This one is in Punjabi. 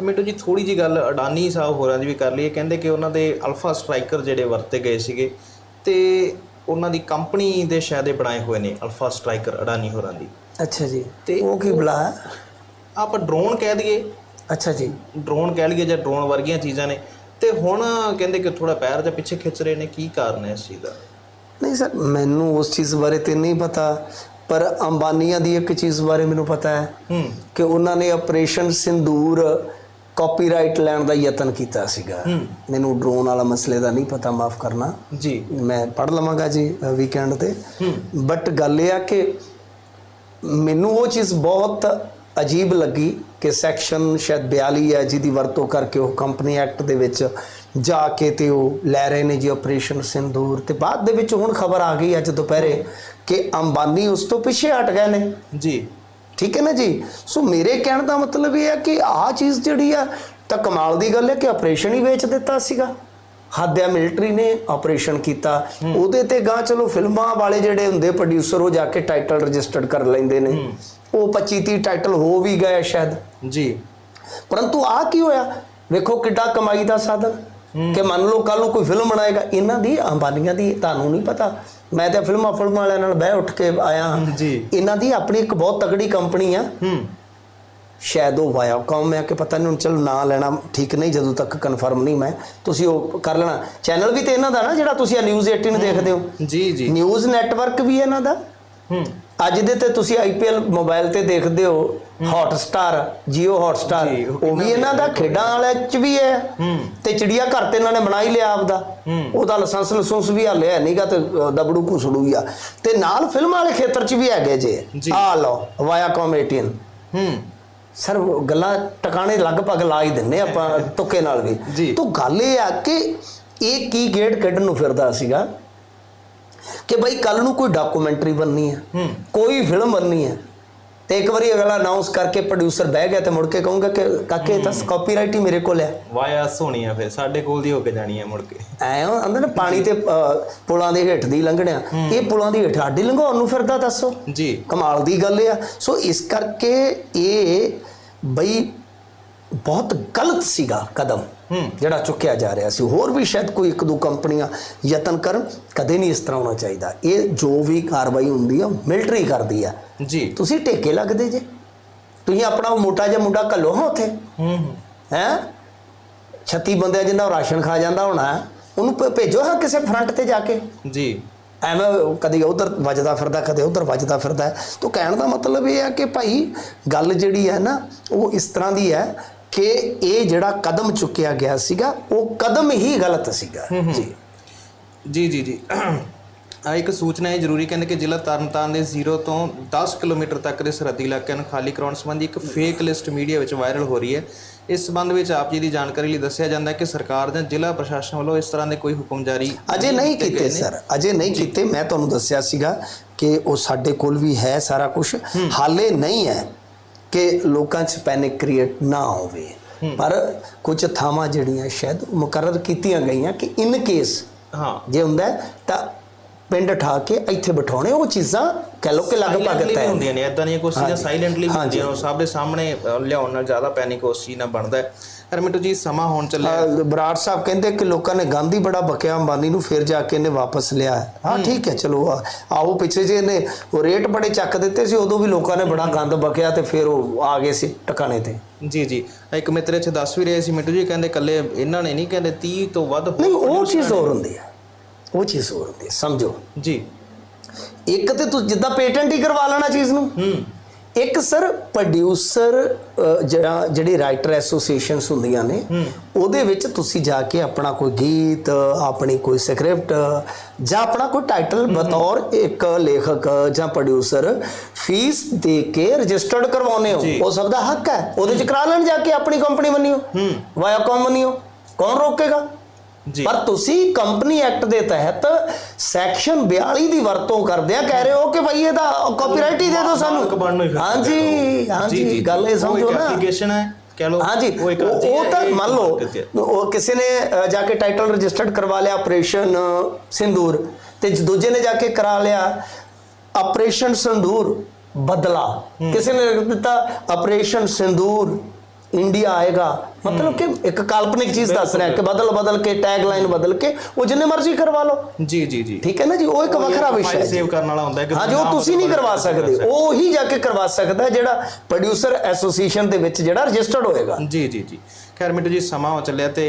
ਮਿੰਟੂ ਜੀ ਥੋੜੀ ਜੀ ਗੱਲ ਅਡਾਨੀ ਸਾਹਿਬ ਹੋਰਾਂ ਦੀ ਵੀ ਕਰ ਲਈਏ। ਕਹਿੰਦੇ ਕਿ ਉਹਨਾਂ ਦੇ ਅਲਫਾ ਸਟ੍ਰਾਈਕਰ ਜਿਹੜੇ ਵਰਤੇ ਗਏ ਸੀਗੇ ਤੇ ਉਹਨਾਂ ਦੀ ਕੰਪਨੀ ਦੇ ਸ਼ਾਇਦ ਇਹ ਬਣਾਏ ਹੋਏ ਨੇ ਅਲਫਾ ਸਟ੍ਰਾਈਕਰ ਅਡਾਨੀ ਹੋਰਾਂ ਦੀ। ਅੱਛਾ ਜੀ। ਤੇ ਉਹ ਕੀ ਬਲਾ ਆਪਾਂ ਡਰੋਨ ਕਹਿ ਦਈਏ। ਅੱਛਾ ਜੀ। ਡਰੋਨ ਕਹਿ ਲਈਏ ਜਾਂ ਡਰੋਨ ਵਰਗੀਆਂ ਚੀਜ਼ਾਂ ਨੇ। ਤੇ ਹੁਣ ਕਹਿੰਦੇ ਕਿ ਥੋੜਾ ਪੈਰ ਜਾਂ ਪਿੱਛੇ ਖਿੱਚ ਰਹੇ ਨੇ ਕੀ ਕਾਰਨ ਹੈ ਇਸ ਚੀਜ਼ ਦਾ? ਨਹੀਂ ਸਰ ਮੈਨੂੰ ਉਸ ਚੀਜ਼ ਬਾਰੇ ਤੇ ਨਹੀਂ ਪਤਾ ਪਰ ਅੰਬਾਨੀਆਂ ਦੀ ਇੱਕ ਚੀਜ਼ ਬਾਰੇ ਮੈਨੂੰ ਪਤਾ ਹੈ ਹੂੰ। ਕਿ ਉਹਨਾਂ ਨੇ ਆਪਰੇਸ਼ਨ ਸਿੰਦੂਰ ਕਾਪੀਰਾਈਟ ਲੈਣ ਦਾ ਯਤਨ ਕੀਤਾ ਸੀਗਾ। ਮੈਨੂੰ ਡਰੋਨ ਵਾਲਾ ਮਸਲੇ ਦਾ ਨਹੀਂ ਪਤਾ ਮਾਫ ਕਰਨਾ। ਜੀ। ਮੈਂ ਪੜ ਲਵਾਂਗਾ ਜੀ ਵੀਕਐਂਡ ਤੇ। ਬਟ ਗੱਲ ਇਹ ਆ ਕਿ ਮੈਨੂੰ ਉਹ ਚੀਜ਼ ਬਹੁਤ ਅਜੀਬ ਲੱਗੀ ਕਿ ਸੈਕਸ਼ਨ ਸ਼ਾਇਦ 42 ਹੈ ਜਿਹਦੀ ਵਰਤੋਂ ਕਰਕੇ ਉਹ ਕੰਪਨੀ ਐਕਟ ਦੇ ਵਿੱਚ ਜਾ ਕੇ ਤੇ ਉਹ ਲੈ ਰਹੇ ਨੇ ਜੀ ਆਪਰੇਸ਼ਨ ਸਿੰਦੂਰ। ਤੇ ਬਾਅਦ ਦੇ ਵਿੱਚ ਹੁਣ ਖਬਰ ਆ ਗਈ ਅੱਜ ਦੁਪਹਿਰੇ ਕਿ ਅੰਬਾਨੀ ਉਸ ਤੋਂ ਪਿੱਛੇ ਹਟ ਗਏ ਨੇ। ਜੀ। ਠੀਕ ਹੈ ਨਾ ਜੀ? ਸੋ ਮੇਰੇ ਕਹਿਣ ਦਾ ਮਤਲਬ ਇਹ ਹੈ ਕਿ ਆਹ ਚੀਜ਼ ਜਿਹੜੀ ਆ ਤਾਂ ਕਮਾਲ ਦੀ ਗੱਲ ਹੈ ਕਿ ਆਪਰੇਸ਼ਨ ਹੀ ਵੇਚ ਦਿੱਤਾ ਸੀਗਾ। ਹਾਦਿਆ ਮਿਲਟਰੀ ਨੇ ਆਪਰੇਸ਼ਨ ਕੀਤਾ। ਉਹਦੇ ਤੇ ਗਾਂ ਚਲੋ ਫਿਲਮਾਂ ਵਾਲੇ ਜਿਹੜੇ ਹੁੰਦੇ ਪ੍ਰੋਡਿਊਸਰ ਉਹ ਜਾ ਕੇ ਟਾਈਟਲ ਰਜਿਸਟਰਡ ਕਰ ਲੈਂਦੇ ਨੇ। ਉਹ 25 30 ਟਾਈਟਲ ਹੋ ਵੀ ਗਏ ਸ਼ਾਇਦ। ਜੀ। ਪਰੰਤੂ ਆ ਕੀ ਹੋਇਆ? ਵੇਖੋ ਕਿੱਡਾ ਕਮਾਈ ਦਾ ਸਾਧਨ। ਕਿ ਮੰਨ ਲਓ ਕੱਲ ਨੂੰ ਕੋਈ ਫਿਲਮ ਬਣਾਏਗਾ ਇਹਨਾਂ ਦੀ ਅੰਬਾਨੀਆਂ ਦੀ ਤੁਹਾਨੂੰ ਨਹੀਂ ਪਤਾ। ਮੈਂ ਤਾਂ ਫਿਲਮਾਂ ਫਿਲਮਾਂ ਵਾਲਿਆਂ ਨਾਲ ਬਹਿ ਉੱਠ ਕੇ ਆਇਆ ਹਾਂ। ਜੀ। ਇਹਨਾਂ ਦੀ ਆਪਣੀ ਇੱਕ ਬਹੁਤ ਤਗੜੀ ਕੰਪਨੀ ਆ। ਹੂੰ। ਸ਼ਾਇਦ ਉਹ ਵਾਇਆਕਾਮ ਹੈ ਕਿ ਪਤਾ ਨਹੀਂ ਹੁਣ ਚਲੋ ਨਾਂ ਲੈਣਾ ਠੀਕ ਨਹੀਂ ਜਦੋਂ ਤੱਕ ਕਨਫਰਮ ਨਹੀਂ ਮੈਂ। ਤੁਸੀਂ ਉਹ ਕਰ ਲੈਣਾ। ਚੈਨਲ ਵੀ ਤੇ ਇਹਨਾਂ ਦਾ ਨਾ ਜਿਹੜਾ ਤੁਸੀਂ ਨਿਊਜ਼ 18 ਦੇਖਦੇ ਹੋ। ਜੀ ਜੀ। ਨਿਊਜ਼ ਨੈਟਵਰਕ ਵੀ ਇਹਨਾਂ ਦਾ। ਅੱਜ ਦੇ ਤੇ ਤੁਸੀਂ ਆਈਪੀਐਲ ਮੋਬਾਈਲ ਤੇ ਦੇਖਦੇ ਹੋ ਹੌਟਸਟਾਰ ਜੀਓ ਹੌਟਸਟਾਰ ਉਹ ਵੀ ਇਹਨਾਂ ਦਾ ਖੇਡਾਂ ਵਾਲੇ ਚ ਵੀ ਹੈ ਤੇ ਚਿੜੀਆ ਘਰ ਤੇ ਇਹਨਾਂ ਨੇ ਬਣਾ ਹੀ ਲਿਆ ਆਪਦਾ। ਉਹਦਾ ਲਾਇਸੈਂਸ ਲਾਇਸੈਂਸ ਵੀ ਹਾਲੇ ਹੈ ਨਹੀਂਗਾ ਤੇ ਦਬੜੂ ਘੁਸੜੂ ਆ। ਤੇ ਨਾਲ ਫਿਲਮਾਂ ਵਾਲੇ ਖੇਤਰ ਚ ਵੀ ਹੈਗੇ ਜੇ। ਆ ਲਓ ਵਾਇਆਕਾਮ 18 ਹੂੰ। ਸਰ ਗੱਲਾਂ ਟਿਕਾਣੇ ਲਗਭਗ ਲਾ ਹੀ ਦਿੰਨੇ ਆਪਾਂ ਤੁੱਕੇ ਨਾਲ। ਵੀ। ਤੋਂ ਗੱਲ ਇਹ ਆ ਕਿ ਇਹ ਕੀ ਗੇੜ ਕੱਢਣ ਨੂੰ ਫਿਰਦਾ ਸੀਗਾ? ਕਿ ਬਈ ਕੱਲ ਨੂੰ ਕੋਈ ਡਾਕੂਮੈਂਟਰੀ ਬਣਨੀ ਹੈ ਹੂੰ। ਕੋਈ ਫਿਲਮ ਬਣਨੀ ਹੈ। ਤੇ ਇੱਕ ਵਾਰੀ ਅਗਲਾ ਅਨਾਉਂਸ ਕਰਕੇ ਪ੍ਰੋਡਿਊਸਰ ਬਹਿ ਗਿਆ ਤੇ ਮੁੜ ਕੇ ਕਹੂੰਗਾ ਕਿ ਕਾਕੇ ਤਾਂ ਕਾਪੀਰਾਈਟ ਹੀ ਮੇਰੇ ਕੋਲ ਹੈ। ਵਾਇਆ ਸੋਹਣੀ ਆ ਫਿਰ ਸਾਡੇ ਕੋਲ ਦੀ ਹੋ ਕੇ ਜਾਣੀ ਆ ਮੁੜ ਕੇ। ਐ ਅੰਦਰ ਨਾ ਪਾਣੀ ਤੇ ਪੁਲਾਂ ਦੇ ਹੇਠ ਦੀ ਲੰਘਣਿਆ। ਇਹ ਪੁਲਾਂ ਦੀ ਹੇਠ ਆਡੀ ਲੰਘਾਉਣ ਨੂੰ ਫਿਰਦਾ ਦੱਸੋ। ਜੀ। ਕਮਾਲ ਦੀ ਗੱਲ ਆ। ਸੋ ਇਸ ਕਰਕੇ ਇਹ ਬਈ ਬਹੁਤ ਗਲਤ ਸੀਗਾ ਕਦਮ ਹੂੰ। ਜਿਹੜਾ ਚੁੱਕਿਆ ਜਾ ਰਿਹਾ ਸੀ। ਹੋਰ ਵੀ ਸ਼ਾਇਦ ਕੋਈ ਇੱਕ ਦੋ ਕੰਪਨੀਆਂ ਯਤਨ ਕਰਨ ਕਦੇ ਨਹੀਂ ਇਸ ਤਰ੍ਹਾਂ ਹੋਣਾ ਚਾਹੀਦਾ। ਇਹ ਜੋ ਵੀ ਕਾਰਵਾਈ ਹੁੰਦੀ ਆ ਮਿਲਟਰੀ ਕਰਦੀ ਆ। ਜੀ। ਤੁਸੀਂ ਟੇਕੇ ਲੱਗਦੇ ਜੇ। ਤੁਸੀਂ ਆਪਣਾ ਮੋਟਾ ਜਿਹਾ ਮੁੰਡਾ ਘੱਲੋ ਹਾਂ ਉੱਥੇ। ਹੂੰ ਹੂੰ। ਹੈ? 36 ਬੰਦਿਆਂ ਜਿੰਨਾ ਰਾਸ਼ਨ ਖਾ ਜਾਂਦਾ ਹੋਣਾ। ਉਹਨੂੰ ਭੇਜੋ ਹਾਂ ਕਿਸੇ ਫਰੰਟ ਤੇ ਜਾ ਕੇ। ਜੀ। ਐਵੇਂ ਕਦੇ ਉਧਰ ਵੱਜਦਾ ਫਿਰਦਾ ਕਦੇ ਉਧਰ ਵੱਜਦਾ ਫਿਰਦਾ। ਹੈ। ਤਾਂ ਕਹਿਣ ਦਾ ਮਤਲਬ ਇਹ ਹੈ ਕਿ ਭਾਈ ਗੱਲ ਜਿਹੜੀ ਹੈ ਨਾ ਉਹ ਇਸ ਤਰ੍ਹਾਂ ਦੀ ਹੈ ਕਿ ਇਹ ਜਿਹੜਾ ਕਦਮ ਚੁੱਕਿਆ ਗਿਆ ਸੀਗਾ ਉਹ ਕਦਮ ਹੀ ਗਲਤ ਸੀਗਾ। ਜੀ। ਜੀ ਜੀ ਜੀ। ਆ ਇੱਕ ਸੂਚਨਾ ਹੈ ਜ਼ਰੂਰੀ ਕਹਿੰਦੇ ਕਿ ਜ਼ਿਲ੍ਹਾ ਤਰਨਤਾਰਨ ਦੇ 0 ਤੋਂ 10 ਕਿਲੋਮੀਟਰ ਤੱਕ ਦੇ ਸਰਹੱਦੀ ਇਲਾਕਿਆਂ ਨੂੰ ਖਾਲੀ ਕਰਾਉਣ ਸੰਬੰਧੀ ਇੱਕ ਫੇਕ ਲਿਸਟ ਮੀਡੀਆ ਵਿੱਚ ਵਾਇਰਲ ਹੋ ਰਹੀ ਹੈ। ਇਸ ਸੰਬੰਧ ਵਿੱਚ ਆਪ ਜੀ ਦੀ ਜਾਣਕਾਰੀ ਲਈ ਦੱਸਿਆ ਜਾਂਦਾ ਹੈ ਕਿ ਸਰਕਾਰ ਜਾਂ ਜ਼ਿਲ੍ਹਾ ਪ੍ਰਸ਼ਾਸਨ ਵੱਲੋਂ ਇਸ ਤਰ੍ਹਾਂ ਦੇ ਕੋਈ ਹੁਕਮ ਜਾਰੀ ਅਜੇ ਨਹੀਂ ਕੀਤੇ ਸਰ। ਅਜੇ ਨਹੀਂ ਕੀਤੇ। ਮੈਂ ਤੁਹਾਨੂੰ ਦੱਸਿਆ ਸੀਗਾ ਕਿ ਉਹ ਸਾਡੇ ਕੋਲ ਵੀ ਹੈ ਸਾਰਾ ਕੁਝ ਹਾਲੇ ਨਹੀਂ ਹੈ। ਕਿ ਲੋਕਾਂ 'ਚ ਪੈਨਿਕ ਕ੍ਰੀਏਟ ਨਾ ਹੋਵੇ। ਪਰ ਕੁਝ ਥਾਵਾਂ ਜਿਹੜੀਆਂ ਸ਼ਾਇਦ ਮੁਕਰਰ ਕੀਤੀਆਂ ਗਈਆਂ ਕਿ ਇਨ ਕੇਸ ਹਾਂ। ਜੇ ਹੁੰਦਾ ਤਾਂ ਪਿੰਡ ਠਾ ਕੇ ਇੱਥੇ ਬਿਠਾਉਣੇ ਉਹ ਚੀਜ਼ਾਂ ਕਹਿ ਲੋ ਕਿ ਲਗਭਗ ਤੈਅ ਹੁੰਦੀਆਂ ਨੇ ਇਦਾਂ ਦੀਆਂ ਕੁਝ ਚੀਜ਼ਾਂ। ਸਾਇਲੈਂਟਲੀ। ਹੁੰਦੀਆਂ ਉਹ ਸਭ ਦੇ ਸਾਹਮਣੇ ਲਿਆਉਣ ਨਾਲ ਜ਼ਿਆਦਾ ਪੈਨਿਕ ਉਸ ਚੀਜ਼ ਨਾਲ ਬਣਦਾ ਹੈ। ਹਰਮਿੰਟੂ ਜੀ ਸਮਾਂ ਹੋਣ ਚੱਲਿਆ ਬਰਾੜ ਸਾਹਿਬ ਕਹਿੰਦੇ ਕਿ ਲੋਕਾਂ ਨੇ ਗਾਂਧੀ ਬੜਾ ਬਕਿਆ ਅੰਬਾਨੀ ਨੂੰ ਫਿਰ ਜਾ ਕੇ ਇਹਨੇ ਵਾਪਸ ਲਿਆ ਹੈ। ਠੀਕ ਹੈ ਚਲੋ ਆਓ ਪਿੱਛੇ ਜੇ ਇਹਨੇ ਉਹ ਰੇਟ ਬੜੇ ਚੱਕ ਦਿੱਤੇ ਸੀ ਉਦੋਂ ਵੀ ਲੋਕਾਂ ਨੇ ਬੜਾ ਗੰਦ ਬਕਿਆ ਤੇ ਫਿਰ ਉਹ ਆ ਗਏ ਸੀ ਟਿਕਾਣੇ ਤੇ। ਜੀ ਜੀ। ਇੱਕ ਮਿੱਤਰ ਇੱਥੇ ਦੱਸ ਵੀ ਰਹੇ ਸੀ ਮਿੰਟੂ ਜੀ ਕਹਿੰਦੇ ਕੱਲੇ ਇਹਨਾਂ ਨੇ ਨਹੀਂ ਕਹਿੰਦੇ 30 ਤੋਂ ਵੱਧ ਨਹੀਂ ਉਹ ਚੀਜ਼ ਹੋਰ ਹੁੰਦੀ ਹੈ। ਉਹ ਚੀਜ਼ ਹੋਰ ਹੁੰਦੀ ਹੈ ਸਮਝੋ। ਜੀ। ਇੱਕ ਤੇ ਤੁਸੀਂ ਜਿੱਦਾਂ ਪੇਟੈਂਟ ਹੀ ਕਰਵਾ ਲੈਣਾ ਚੀਜ਼ ਨੂੰ। ਹੂੰ। ਇੱਕ ਸਰ ਪ੍ਰੋਡਿਊਸਰ ਜਿਹੜਾ ਜਿਹੜੀ ਰਾਈਟਰ ਐਸੋਸੀਏਸ਼ਨਸ ਹੁੰਦੀਆਂ ਨੇ ਉਹਦੇ ਵਿੱਚ ਤੁਸੀਂ ਜਾ ਕੇ ਆਪਣਾ ਕੋਈ ਗੀਤ ਆਪਣੀ ਕੋਈ ਸਕ੍ਰਿਪਟ ਜਾਂ ਆਪਣਾ ਕੋਈ ਟਾਈਟਲ ਬਤੌਰ ਇੱਕ ਲੇਖਕ ਜਾਂ ਪ੍ਰੋਡਿਊਸਰ ਫੀਸ ਦੇ ਕੇ ਰਜਿਸਟਰਡ ਕਰਵਾਉਨੇ। ਹੋ। ਉਹ ਸਭ ਦਾ ਹੱਕ ਹੈ। ਉਹਦੇ ਚ ਕਰਾ ਲੈਣ ਜਾ ਕੇ ਆਪਣੀ ਕੰਪਨੀ ਬਣੀਓ ਹੂੰ। ਵਾਇਆਕਾਮ ਬਣੀਓ ਕੌਣ ਰੋਕੇਗਾ? ਪਰ ਤੁਸੀਂ ਕੰਪਨੀ ਐਕਟ ਦੇ ਤਹਿਤ ਸੈਕਸ਼ਨ 42 ਦੀ ਵਰਤੋਂ ਕਰਦੇ ਆ ਕਹਿ ਰਹੇ ਹੋ ਕਿ ਭਾਈ ਇਹ ਤਾਂ ਕਾਪੀਰਾਈਟ ਹੀ ਦੇ ਦਿਓ ਸਾਨੂੰ। ਹਾਂਜੀ ਹਾਂਜੀ ਗੱਲ ਇਹ ਸਮਝੋ ਨਾ। ਐਪਲੀਕੇਸ਼ਨ ਹੈ ਕਹ ਲੋ ਹਾਂਜੀ ਉਹ ਤਾਂ ਮੰਨ ਲਓ। ਉਹ ਕਿਸੇ ਨੇ ਜਾ ਕੇ ਟਾਈਟਲ ਰਜਿਸਟਰਡ ਕਰਵਾ ਲਿਆ ਆਪਰੇਸ਼ਨ ਸਿੰਦੂਰ ਤੇ ਦੂਜੇ ਨੇ ਜਾ ਕੇ ਕਰਾ ਲਿਆ ਆਪਰੇਸ਼ਨ ਸਿੰਦੂਰ ਬਦਲਾ। ਕਿਸੇ ਨੇ ਦਿੱਤਾ ਆਪਰੇਸ਼ਨ ਸਿੰਦੂਰ ਇੰਡੀਆ ਆਏਗਾ ਮਤਲਬ ਕਿ ਇੱਕ ਕਾਲਪਨਿਕ ਚੀਜ਼ ਦੱਸ ਰਿਹਾ ਕਿ ਬਦਲ ਬਦਲ ਕੇ ਟੈਗ ਲਾਈਨ ਬਦਲ ਕੇ ਉਹ ਜਿੰਨੇ ਮਰਜ਼ੀ ਕਰਵਾ ਲਓ ਜੀ ਜੀ ਜੀ ਠੀਕ ਹੈ ਨਾ ਜੀ ਉਹ ਇੱਕ ਵੱਖਰਾ ਵਿਸ਼ਾ ਹੈ। ਸੇਵ ਕਰਨ ਵਾਲਾ ਹੁੰਦਾ ਹੈ ਕਿ ਹਾਂ ਜੋ ਤੁਸੀਂ ਨਹੀਂ ਕਰਵਾ ਸਕਦੇ ਉਹ ਹੀ ਜਾ ਕੇ ਕਰਵਾ ਸਕਦਾ ਜਿਹੜਾ ਪ੍ਰੋਡਿਊਸਰ ਐਸੋਸੀਏਸ਼ਨ ਦੇ ਵਿੱਚ ਜਿਹੜਾ ਰਜਿਸਟਰਡ ਹੋਏਗਾ ਜੀ ਜੀ ਜੀ ਖੈਰ ਮਿੰਟੂ ਜੀ ਸਮਾਂ ਹੋ ਚੱਲਿਆ ਤੇ